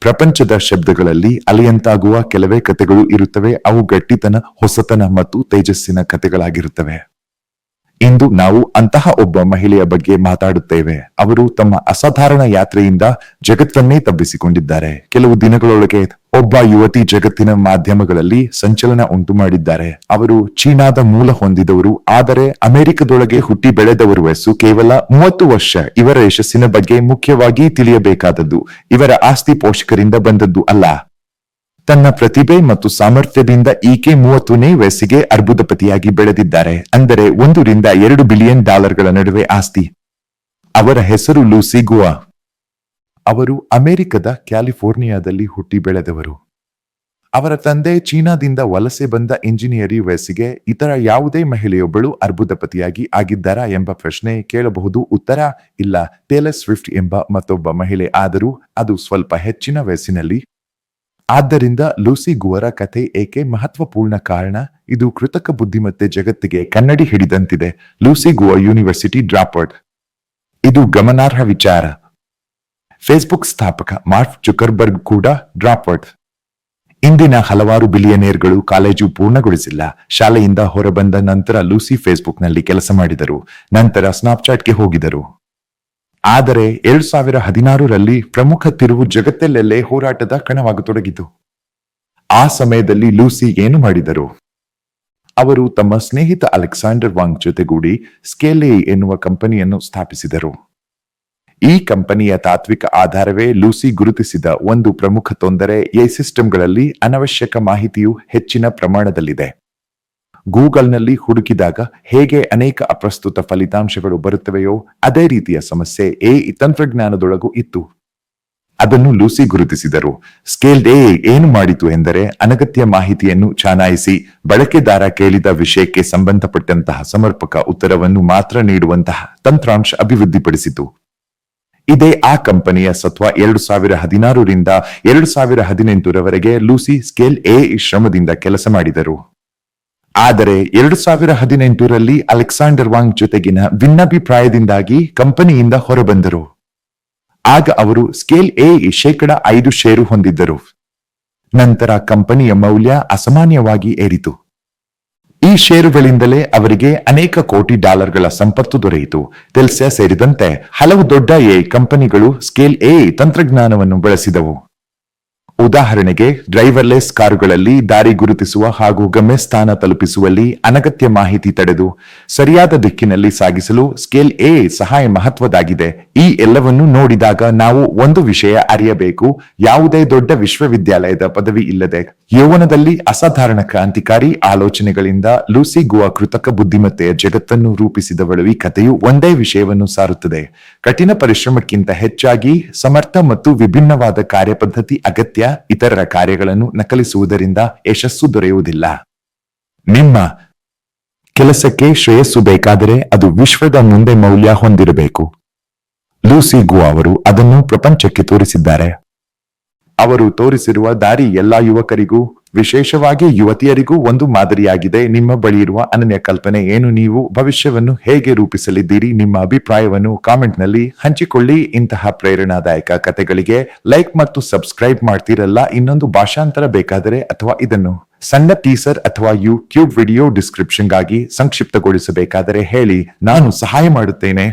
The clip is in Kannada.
ಪ್ರಪಂಚದ ಶಬ್ದಗಳಲ್ಲಿ ಅಲೆಯಂತಾಗುವ ಕೆಲವೇ ಕಥೆಗಳು ಇರುತ್ತವೆ. ಅವು ಗಟ್ಟಿತನ ಹೊಸತನ ಮತ್ತು ತೇಜಸ್ಸಿನ ಕಥೆಗಳಾಗಿರುತ್ತವೆ. ಇಂದು ನಾವು ಅಂತಹ ಒಬ್ಬ ಮಹಿಳೆಯ ಬಗ್ಗೆ ಮಾತಾಡುತ್ತೇವೆ. ಅವರು ತಮ್ಮ ಅಸಾಧಾರಣ ಯಾತ್ರೆಯಿಂದ ಜಗತ್ತನ್ನೇ ತಬ್ಬಿಸಿಕೊಂಡಿದ್ದಾರೆ. ಕೆಲವು ದಿನಗಳೊಳಗೆ ಒಬ್ಬ ಯುವತಿ ಜಗತ್ತಿನ ಮಾಧ್ಯಮಗಳಲ್ಲಿ ಸಂಚಲನ ಉಂಟು ಮಾಡಿದ್ದಾರೆ. ಅವರು ಚೀನಾದ ಮೂಲ ಹೊಂದಿದವರು, ಆದರೆ ಅಮೆರಿಕದೊಳಗೆ ಹುಟ್ಟಿ ಬೆಳೆದವರು ವಯಸ್ಸು ಕೇವಲ ಮೂವತ್ತು ವರ್ಷ. ಇವರ ಯಶಸ್ಸಿನ ಬಗ್ಗೆ ಮುಖ್ಯವಾಗಿ ತಿಳಿಯಬೇಕಾದದ್ದು ಇವರ ಆಸ್ತಿ ಪೋಷಕರಿಂದ ಬಂದದ್ದು ಅಲ್ಲ. ತನ್ನ ಪ್ರತಿಭೆ ಮತ್ತು ಸಾಮರ್ಥ್ಯದಿಂದ ಈಕೆ ಮೂವತ್ತನೇ ವಯಸ್ಸಿಗೆ ಅರ್ಬುದಪತಿಯಾಗಿ ಬೆಳೆದಿದ್ದಾರೆ. ಅಂದರೆ ಒಂದರಿಂದ ಎರಡು ಬಿಲಿಯನ್ ಡಾಲರ್ಗಳ ನಡುವೆ ಆಸ್ತಿ. ಅವರ ಹೆಸರು ಲೂಸಿ ಗುವಾ. ಅವರು ಅಮೆರಿಕದ ಕ್ಯಾಲಿಫೋರ್ನಿಯಾದಲ್ಲಿ ಹುಟ್ಟಿ ಬೆಳೆದವರು. ಅವರ ತಂದೆ ಚೀನಾದಿಂದ ವಲಸೆ ಬಂದ ಇಂಜಿನಿಯರಿ ವಯಸ್ಸಿಗೆ ಇತರ ಯಾವುದೇ ಮಹಿಳೆಯೊಬ್ಬಳು ಅರ್ಬುದಪತಿಯಾಗಿ ಆಗಿದ್ದಾರಾ ಎಂಬ ಪ್ರಶ್ನೆ ಕೇಳಬಹುದು ಉತ್ತರ ಇಲ್ಲ. ಟೇಲರ್ ಸ್ವಿಫ್ಟ್ ಎಂಬ ಮತ್ತೊಬ್ಬ ಮಹಿಳೆ ಆದರೂ ಅದು ಸ್ವಲ್ಪ ಹೆಚ್ಚಿನ ವಯಸ್ಸಿನಲ್ಲಿ ಆದ್ದರಿಂದ ಲೂಸಿ ಗುವರ ಕಥೆ ಏಕೆ ಮಹತ್ವಪೂರ್ಣ ಕಾರಣ? ಇದು ಕೃತಕ ಬುದ್ಧಿಮತ್ತೆ ಜಗತ್ತಿಗೆ ಕನ್ನಡಿ ಹಿಡಿದಂತಿದೆ. ಲೂಸಿ ಗುವ ಯೂನಿವರ್ಸಿಟಿ ಡ್ರಾಪ್ಔಟ್ ಇದು ಗಮನಾರ್ಹ ವಿಚಾರ. ಫೇಸ್ಬುಕ್ ಸ್ಥಾಪಕ ಮಾರ್ಫ್ ಜುಕರ್ಬರ್ಗ್ ಕೂಡ ಡ್ರಾಪ್ಔಟ್ ಇಂದಿನ ಹಲವಾರು ಬಿಲಿಯನೇರ್ಗಳು ಕಾಲೇಜು ಪೂರ್ಣಗೊಳಿಸಿಲ್ಲ. ಶಾಲೆಯಿಂದ ಹೊರಬಂದ ನಂತರ ಲೂಸಿ ಫೇಸ್ಬುಕ್ನಲ್ಲಿ ಕೆಲಸ ಮಾಡಿದರು. ನಂತರ ಸ್ನಾಪ್ಚಾಟ್ಗೆ ಹೋಗಿದರು. ಆದರೆ ಎರಡ್ ಸಾವಿರ ಹದಿನಾರರಲ್ಲಿ ಪ್ರಮುಖ ತಿರುವು ಜಗತ್ತಲ್ಲೆಲ್ಲೇ ಹೋರಾಟದ ಕಣವಾಗತೊಡಗಿತು. ಆ ಸಮಯದಲ್ಲಿ ಲೂಸಿ ಏನು ಮಾಡಿದರು? ಅವರು ತಮ್ಮ ಸ್ನೇಹಿತ ಅಲೆಕ್ಸಾಂಡರ್ ವಾಂಗ್ ಜೊತೆಗೂಡಿ ಸ್ಕೇಲೆ ಎನ್ನುವ ಕಂಪನಿಯನ್ನು ಸ್ಥಾಪಿಸಿದರು. ಈ ಕಂಪನಿಯ ತಾತ್ವಿಕ ಆಧಾರವೇ ಲೂಸಿ ಗುರುತಿಸಿದ ಒಂದು ಪ್ರಮುಖ ತೊಂದರೆ ಎ ಸಿಸ್ಟಮ್ಗಳಲ್ಲಿ ಅನವಶ್ಯಕ ಮಾಹಿತಿಯು ಹೆಚ್ಚಿನ ಪ್ರಮಾಣದಲ್ಲಿದೆ. ಗೂಗಲ್ನಲ್ಲಿ ಹುಡುಕಿದಾಗ ಹೇಗೆ ಅನೇಕ ಅಪ್ರಸ್ತುತ ಫಲಿತಾಂಶಗಳು ಬರುತ್ತವೆಯೋ ಅದೇ ರೀತಿಯ ಸಮಸ್ಯೆ ಎ ತಂತ್ರಜ್ಞಾನದೊಳಗೂ ಇತ್ತು. ಅದನ್ನು ಲೂಸಿ ಗುರುತಿಸಿದರು. ಸ್ಕೇಲ್ ಎ ಏನು ಮಾಡಿತು ಎಂದರೆ ಅನಗತ್ಯ ಮಾಹಿತಿಯನ್ನು ಚಾನಾಯಿಸಿ ಬಳಕೆದಾರ ಕೇಳಿದ ವಿಷಯಕ್ಕೆ ಸಂಬಂಧಪಟ್ಟಂತಹ ಸಮರ್ಪಕ ಉತ್ತರವನ್ನು ಮಾತ್ರ ನೀಡುವಂತಹ ತಂತ್ರಾಂಶ ಅಭಿವೃದ್ಧಿಪಡಿಸಿತು. ಇದೇ ಆ ಕಂಪನಿಯ ಸತ್ವ ಎರಡು ಸಾವಿರ ಹದಿನಾರರಿಂದ ಎರಡು ಸಾವಿರ ಹದಿನೆಂಟರವರೆಗೆ ಲೂಸಿ ಸ್ಕೇಲ್ ಎ ಶ್ರಮದಿಂದ ಕೆಲಸ ಮಾಡಿದರು. ಆದರೆ ಎರಡು ಸಾವಿರ ಹದಿನೆಂಟರಲ್ಲಿ ಅಲೆಕ್ಸಾಂಡರ್ ವಾಂಗ್ ಜೊತೆಗಿನ ಭಿನ್ನಾಭಿಪ್ರಾಯದಿಂದಾಗಿ ಕಂಪನಿಯಿಂದ ಹೊರಬಂದರು. ಆಗ ಅವರು ಸ್ಕೇಲ್ ಎ ಶೇಕಡ ಐದು ಷೇರು ಹೊಂದಿದ್ದರು. ನಂತರ ಕಂಪನಿಯ ಮೌಲ್ಯ ಅಸಾಮಾನ್ಯವಾಗಿ ಏರಿತು. ಈ ಷೇರುಗಳಿಂದಲೇ ಅವರಿಗೆ ಅನೇಕ ಕೋಟಿ ಡಾಲರ್ಗಳ ಸಂಪತ್ತು ದೊರೆಯಿತು. ತೆಲ್ಸ್ಯ ಸೇರಿದಂತೆ ಹಲವು ದೊಡ್ಡ ಎ ಕಂಪನಿಗಳು ಸ್ಕೇಲ್ ಎ ತಂತ್ರಜ್ಞಾನವನ್ನು ಬಳಸಿದವು. ಉದಾಹರಣೆಗೆ ಡ್ರೈವರ್ಲೆಸ್ ಕಾರುಗಳಲ್ಲಿ ದಾರಿ ಗುರುತಿಸುವ ಹಾಗೂ ಗಮ್ಯಸ್ಥಾನ ತಲುಪಿಸುವಲ್ಲಿ ಅನಗತ್ಯ ಮಾಹಿತಿ ತಡೆದು, ಸರಿಯಾದ ದಿಕ್ಕಿನಲ್ಲಿ ಸಾಗಿಸಲು ಸ್ಕೇಲ್ ಎ ಸಹಾಯ ಮಹತ್ವದಾಗಿದೆ. ಈ ಎಲ್ಲವನ್ನು ನೋಡಿದಾಗ ನಾವು ಒಂದು ವಿಷಯ ಅರಿಯಬೇಕು, ಯಾವುದೇ ದೊಡ್ಡ ವಿಶ್ವವಿದ್ಯಾಲಯದ ಪದವಿ ಇಲ್ಲದೆ. ಯೌವನದಲ್ಲಿ ಅಸಾಧಾರಣ ಕ್ರಾಂತಿಕಾರಿ ಆಲೋಚನೆಗಳಿಂದ ಲೂಸಿ ಗುವಾ ಕೃತಕ ಬುದ್ಧಿಮತ್ತೆಯ ಜಗತ್ತನ್ನು ರೂಪಿಸಿದವಳು ಈ ಕಥೆಯು ಒಂದೇ ವಿಷಯವನ್ನು ಸಾರುತ್ತದೆ. ಕಠಿಣ ಪರಿಶ್ರಮಕ್ಕಿಂತ ಹೆಚ್ಚಾಗಿ ಸಮರ್ಥ ಮತ್ತು ವಿಭಿನ್ನವಾದ ಕಾರ್ಯಪದ್ಧತಿ ಅಗತ್ಯ ಇತರರ ಕಾರ್ಯಗಳನ್ನು ನಕಲಿಸುವುದರಿಂದ ಯಶಸ್ಸು ದೊರೆಯುವುದಿಲ್ಲ. ನಿಮ್ಮ ಕೆಲಸಕ್ಕೆ ಶ್ರೇಯಸ್ಸು ಬೇಕಾದರೆ ಅದು ವಿಶ್ವದ ಮುಂದೆ ಮೌಲ್ಯ ಹೊಂದಿರಬೇಕು. ಲೂಸಿ ಗು ಅವರು ಅದನ್ನು ಪ್ರಪಂಚಕ್ಕೆ ತೋರಿಸಿದ್ದಾರೆ. ಅವರು ತೋರಿಸಿರುವ ದಾರಿ ಎಲ್ಲಾ ಯುವಕರಿಗೂ ವಿಶೇಷವಾಗಿ ಯುವತಿಯರಿಗೂ ಒಂದು ಮಾದರಿಯಾಗಿದೆ. ನಿಮ್ಮ ಬಳಿ ಇರುವ ಅನನ್ಯ ಕಲ್ಪನೆ ಏನು? ನೀವು ಭವಿಷ್ಯವನ್ನು ಹೇಗೆ ರೂಪಿಸಲಿದ್ದೀರಿ? ನಿಮ್ಮ ಅಭಿಪ್ರಾಯವನ್ನು ಕಾಮೆಂಟ್ನಲ್ಲಿ ಹಂಚಿಕೊಳ್ಳಿ. ಇಂತಹ ಪ್ರೇರಣಾದಾಯಕ ಕಥೆಗಳಿಗೆ ಲೈಕ್ ಮತ್ತು ಸಬ್ಸ್ಕ್ರೈಬ್ ಮಾಡ್ತಿರಲ್ಲ. ಇನ್ನೊಂದು ಭಾಷಾಂತರ ಬೇಕಾದರೆ ಅಥವಾ ಇದನ್ನು ಸಣ್ಣ ಟೀಸರ್ ಅಥವಾ ಯೂಟ್ಯೂಬ್ ವಿಡಿಯೋ ಡಿಸ್ಕ್ರಿಪ್ಷನ್ಗಾಗಿ ಸಂಕ್ಷಿಪ್ತಗೊಳಿಸಬೇಕಾದರೆ ಹೇಳಿ. ನಾನು ಸಹಾಯ ಮಾಡುತ್ತೇನೆ.